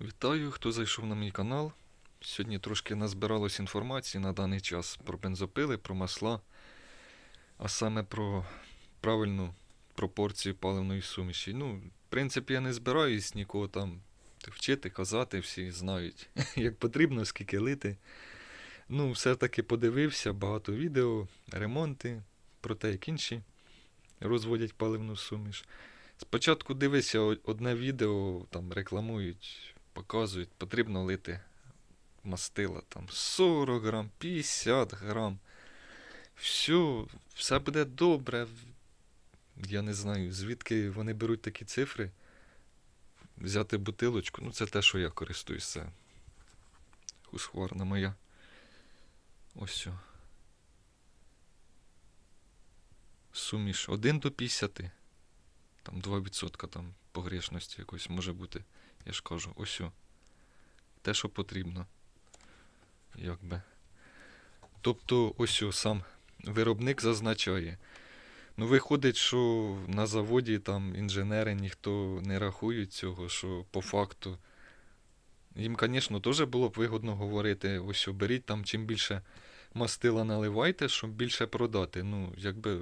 Вітаю, хто зайшов на мій канал. Сьогодні трошки назбиралось інформації на даний час про бензопили, про масла, а саме про правильну пропорцію паливної суміші. Ну, в принципі, я не збираюсь нікого там вчити, казати, всі знають, як потрібно, скільки лити. Ну, все-таки подивився багато відео, ремонти, про те, як інші розводять паливну суміш. Спочатку дивися одне відео, там рекламують, показують, потрібно лити мастила там 40 грам, 50 грам. Все, все буде добре. Я не знаю, звідки вони беруть такі цифри. Взяти бутилочку, ну це те, що я користуюсь, це хусхварна моя. Ось. все. Суміш 1 до 50. Там 2% там погрешності якось може бути. Я ж кажу, о. Те, що потрібно. Якби. Тобто, ось сам виробник зазначає. Ну, виходить, що на заводі там інженери ніхто не рахують цього, що по факту. Їм, звісно, теж було б вигодно говорити, ось беріть там чим більше мастила наливайте, щоб більше продати. Ну, якби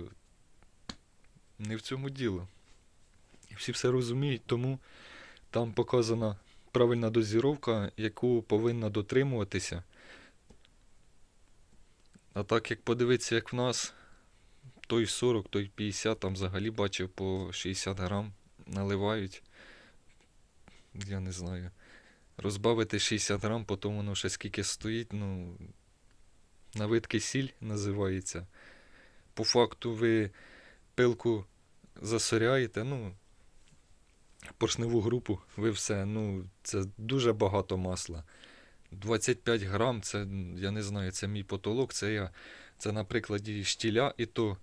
не в цьому діло. Всі все розуміють, тому там показана правильна дозіровка, яку повинна дотримуватися. А так як подивитися, як в нас, той 40, той 50, там взагалі бачив по 60 грам наливають. Я не знаю. Розбавити 60 грам, потім воно ще скільки стоїть, ну. Навидки сіль називається. По факту ви пилку засоряєте, ну, поршневу групу, ви все, ну, це дуже багато масла. 25 грам, це, я не знаю, це мій потолок, це я, це на прикладі штіля, і то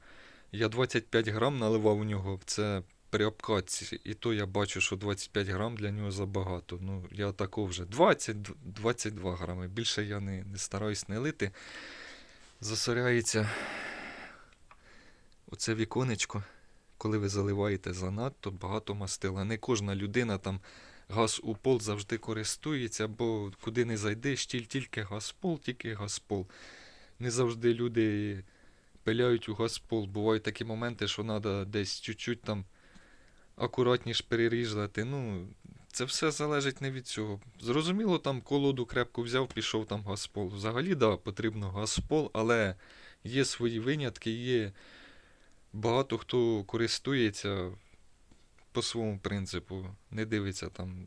я 25 грам наливав у нього, це при обкатці, і то я бачу, що 25 грам для нього забагато. Ну, я такого вже 20, 22 грами. Більше я не, не стараюсь не лити. Засоряється оце віконечко коли ви заливаєте занадто багато мастила. Не кожна людина там газ у пол завжди користується, бо куди не зайдеш, тіль тільки газпол, тільки газпол. Не завжди люди пиляють у газпол. Бувають такі моменти, що треба десь чуть-чуть там акуратніше перерізати. Ну, це все залежить не від цього. Зрозуміло, там колоду крепко взяв, пішов там газпол. Взагалі, да, потрібно газпол, але є свої винятки, є багато хто користується по своєму принципу, не дивиться там.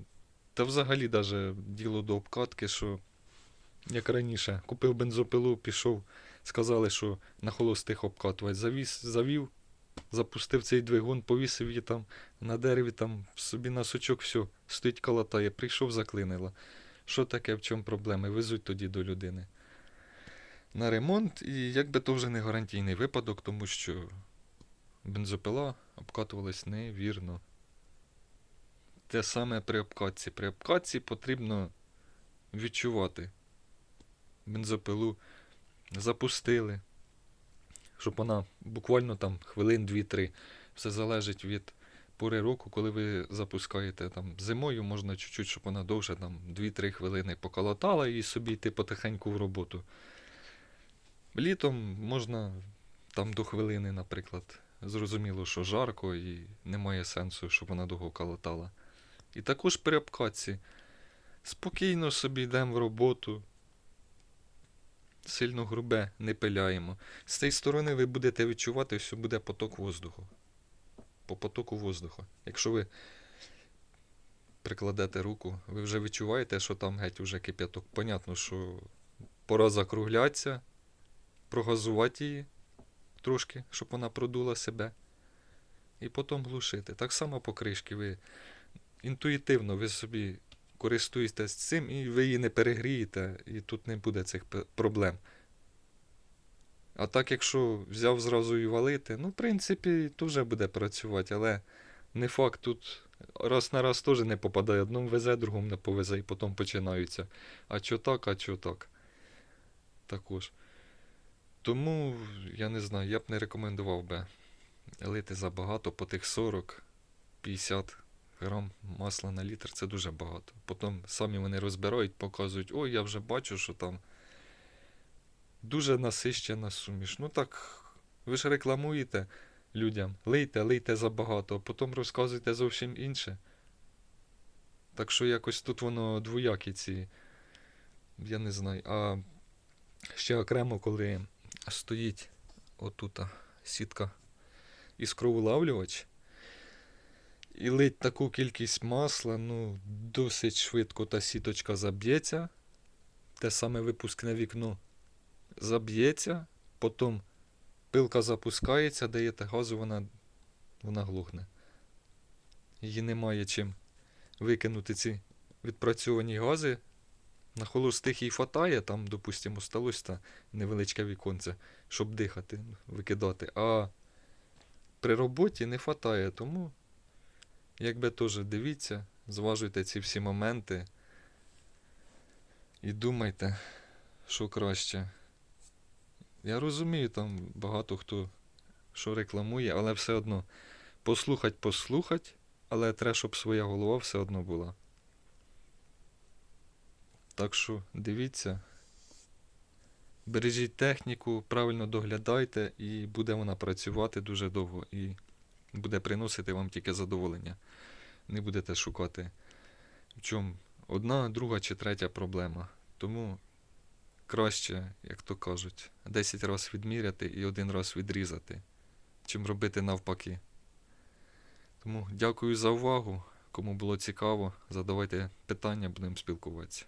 Та взагалі даже діло до обкатки, що як раніше, купив бензопилу, пішов, сказали, що на холостих обкатувати. Завіз, завів, запустив цей двигун, повісив її там на дереві, там собі на сучок, все, стоїть калатає, прийшов, заклинило. Що таке, в чому проблеми? Везуть тоді до людини. На ремонт, і якби то вже не гарантійний випадок, тому що бензопила обкатувалась невірно. Те саме при обкатці. При обкатці потрібно відчувати. Бензопилу запустили, щоб вона буквально там хвилин 2-3. Все залежить від пори року, коли ви запускаєте там зимою, можна чуть-чуть, щоб вона довше там 2-3 хвилини поколотала і собі йти потихеньку в роботу. Літом можна там до хвилини, наприклад. Зрозуміло, що жарко і немає сенсу, щоб вона довго калатала. І також при обкатці. Спокійно собі йдемо в роботу. Сильно грубе не пиляємо. З цієї сторони ви будете відчувати, що буде поток воздуху. По потоку воздуху. Якщо ви прикладете руку, ви вже відчуваєте, що там геть уже кип'яток. Понятно, що пора закруглятися, прогазувати її трошки, щоб вона продула себе. І потім глушити. Так само по кришки ви інтуїтивно ви собі користуєтесь цим і ви її не перегрієте, і тут не буде цих проблем. А так, якщо взяв зразу і валити, ну, в принципі, то вже буде працювати, але не факт тут раз на раз теж не попадає. Одному везе, другому не повезе, і потім починаються. А чо так, а чо так. Також. Тому, я не знаю, я б не рекомендував би лити забагато по тих 40-50 грам масла на літр це дуже багато. Потім самі вони розбирають, показують, ой, я вже бачу, що там дуже насищена суміш. Ну так, ви ж рекламуєте людям, лийте, лийте забагато, а потім розказуєте зовсім інше. Так що якось тут воно двоякі ці. Я не знаю. А ще окремо, коли стоїть отута сітка іскровулавлювач і лить таку кількість масла, ну, досить швидко та сіточка заб'ється. Те саме випускне вікно заб'ється, потім пилка запускається, даєте газу, вона, вона глухне. Її немає чим викинути ці відпрацьовані гази. На холостих їй хватає, там, допустимо, сталося та невеличке віконце, щоб дихати, викидати. А при роботі не хватає, тому якби теж дивіться, зважуйте ці всі моменти і думайте, що краще. Я розумію, там багато хто що рекламує, але все одно послухать, послухать, але треба, щоб своя голова все одно була. Так що дивіться. Бережіть техніку, правильно доглядайте, і буде вона працювати дуже довго і буде приносити вам тільки задоволення. Не будете шукати, в чому одна, друга чи третя проблема. Тому краще, як то кажуть, 10 разів відміряти і один раз відрізати, чим робити навпаки. Тому дякую за увагу. Кому було цікаво, задавайте питання, будемо спілкуватися.